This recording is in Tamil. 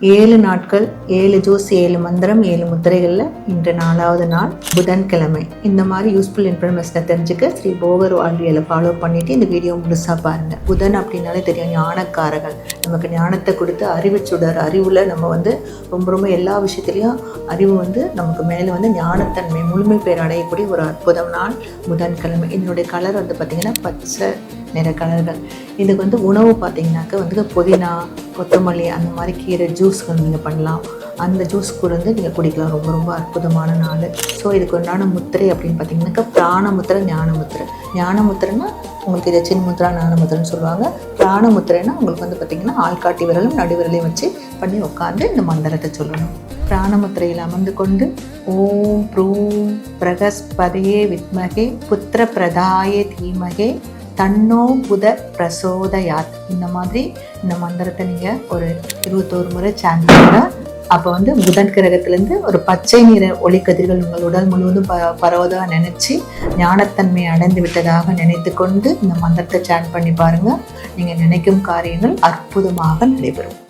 ஏழு நாட்கள் ஏழு ஜூஸ் ஏழு மந்திரம் ஏழு முத்திரைகளில் இன்று நாலாவது நாள் புதன்கிழமை. இந்த மாதிரி யூஸ்ஃபுல் இன்ஃபர்மேஷனை தெரிஞ்சுக்க ஸ்ரீ போகர் வாழ்வியலை ஃபாலோ பண்ணிவிட்டு இந்த வீடியோ முழுசாக பாருங்கள் புதன் அப்படின்னாலே தெரியும் ஞானக்காரர்கள். நமக்கு ஞானத்தை கொடுத்து அறிவு சுடர் அறிவில் நம்ம வந்து ரொம்ப ரொம்ப எல்லா விஷயத்துலையும் அறிவு வந்து நமக்கு மேலே வந்து ஞானத்தன்மை முழுமை பேர் அடையக்கூடிய ஒரு அற்புதம் நாள் புதன்கிழமை. இதனுடைய கலர் வந்து பார்த்திங்கன்னா பச்சை நிற கலர்கள் இதுக்கு வந்து உணவு பார்த்திங்கனாக்க வந்து புதினா கொத்தமல்லி அந்த மாதிரி கீரை ஜூஸ்கள் நீங்கள் பண்ணலாம். அந்த ஜூஸ் கூட வந்து நீங்கள் குடிக்கலாம். ரொம்ப ரொம்ப அற்புதமான நாள். ஸோ இதுக்கு உண்டான முத்திரை அப்படின்னு பார்த்தீங்கன்னாக்கா பிராண முத்திரை ஞான முத்திரை ஞான உங்களுக்கு இதை சின் முத்திரா ஞான சொல்லுவாங்க. பிராணமுத்திரைன்னா உங்களுக்கு வந்து பார்த்திங்கன்னா ஆள்காட்டி விரலும் நடுவிரலையும் வச்சு பண்ணி உட்காந்து இந்த மந்திரத்தை சொல்லணும். பிராணமுத்திரையில் அமர்ந்து கொண்டு ஓம் ப்ரூம் பிரகஸ்பதையே வித்மகே புத்திர பிரதாயே தீமகே தன்னோ புத பிரசோதயாத். இந்த மாதிரி இந்த மந்திரத்தை நீங்கள் ஒரு இருபத்தோரு முறை சாண்ட் அப்போ வந்து புதன் கிரகத்திலேருந்து ஒரு பச்சை நிற ஒளிக்கதிர்கள் உங்கள் உடல் முழுவதும் ப பரவதாக நினச்சி ஞானத்தன்மை அடைந்து விட்டதாக நினைத்து கொண்டு இந்த மந்திரத்தை சாண்ட் பண்ணி பாருங்கள் நீங்கள் நினைக்கும் காரியங்கள் அற்புதமாக நடைபெறும்.